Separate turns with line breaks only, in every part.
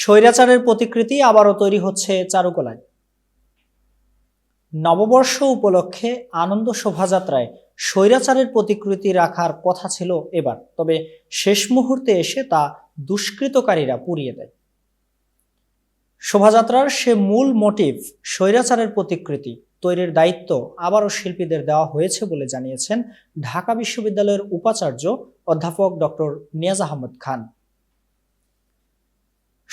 স্বৈরাচারের প্রতিকৃতি আবারও তৈরি হচ্ছে চারুকলায়। নববর্ষ উপলক্ষে আনন্দ শোভাযাত্রায় স্বৈরাচারের প্রতিকৃতি রাখার কথা ছিল এবার, তবে শেষ মুহূর্তে এসে তা দুষ্কৃতকারীরা পুড়িয়ে দেয়। শোভাযাত্রার সে মূল মোটিভ স্বৈরাচারের প্রতিকৃতি, তৈরির দায়িত্ব আবারও শিল্পীদের দেওয়া হয়েছে বলে জানিয়েছেন ঢাকা বিশ্ববিদ্যালয়ের উপাচার্য অধ্যাপক ডক্টর নিয়াজ আহমদ খান।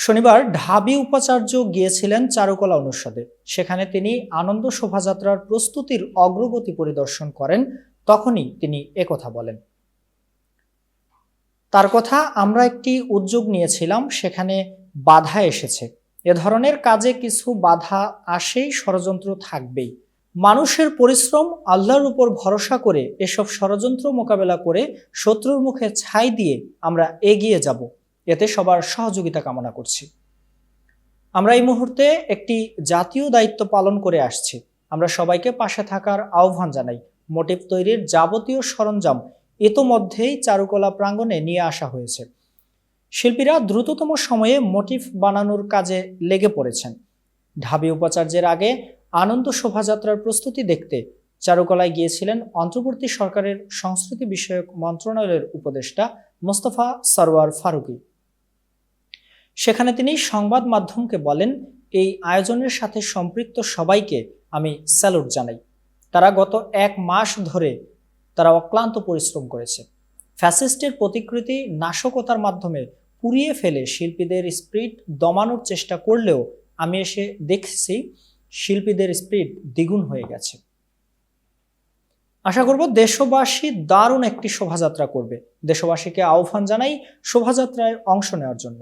শনিবার ঢাবি উপাচার্য গিয়েছিলেন চারুকলা অনুষদে। সেখানে তিনি আনন্দ শোভাযাত্রার প্রস্তুতির অগ্রগতি পরিদর্শন করেন, তখনই তিনি একথা বলেন। তার কথা আমরা একটি উদ্যোগ নিয়েছিলাম, সেখানে বাধা এসেছে। এ ধরনের কাজে কিছু বাধা আসেই ষড়যন্ত্র থাকবেই। মানুষের পরিশ্রম আল্লাহর উপর ভরসা করে এসব ষড়যন্ত্র মোকাবেলা করে শত্রুর মুখে ছাই দিয়ে আমরা এগিয়ে যাব। এতে সবার সহযোগিতা কামনা করছি। আমরা এই মুহূর্তে একটি জাতীয় দায়িত্ব পালন করে আসছি। আমরা সবাইকে পাশে থাকার আহ্বান জানাই। মোটিভ তৈরির যাবতীয় সরঞ্জাম ইতোমধ্যেই চারুকলা প্রাঙ্গণে নিয়ে আসা হয়েছে। শিল্পীরা দ্রুততম সময়ে মোটিভ বানানোর কাজে লেগে পড়েছেন। ঢাবি উপাচার্যের আগে আনন্দ শোভাযাত্রার প্রস্তুতি দেখতে চারুকলায় গিয়েছিলেন অন্তর্বর্তী সরকারের সংস্কৃতি বিষয়ক মন্ত্রণালয়ের উপদেষ্টা মোস্তফা সরওয়ার ফারুকী। সেখানে তিনি সংবাদ মাধ্যমকে বলেন, এই আয়োজনের সাথে সম্পৃক্ত সবাইকে আমি স্যালুট জানাই। তারা গত এক মাস ধরে তারা অক্লান্ত পরিশ্রম করেছে। ফ্যাসিস্টের প্রতিকৃতি নাশকতার মাধ্যমে পুড়িয়ে ফেলে শিল্পীদের স্পিরিট দমানোর চেষ্টা করলেও আমি এসে দেখছি শিল্পীদের স্পিরিট দ্বিগুণ হয়ে গেছে। আশা করব দেশবাসী দারুণ একটি শোভাযাত্রা করবে। দেশবাসীকে আহ্বান জানাই শোভাযাত্রায় অংশ নেওয়ার জন্য।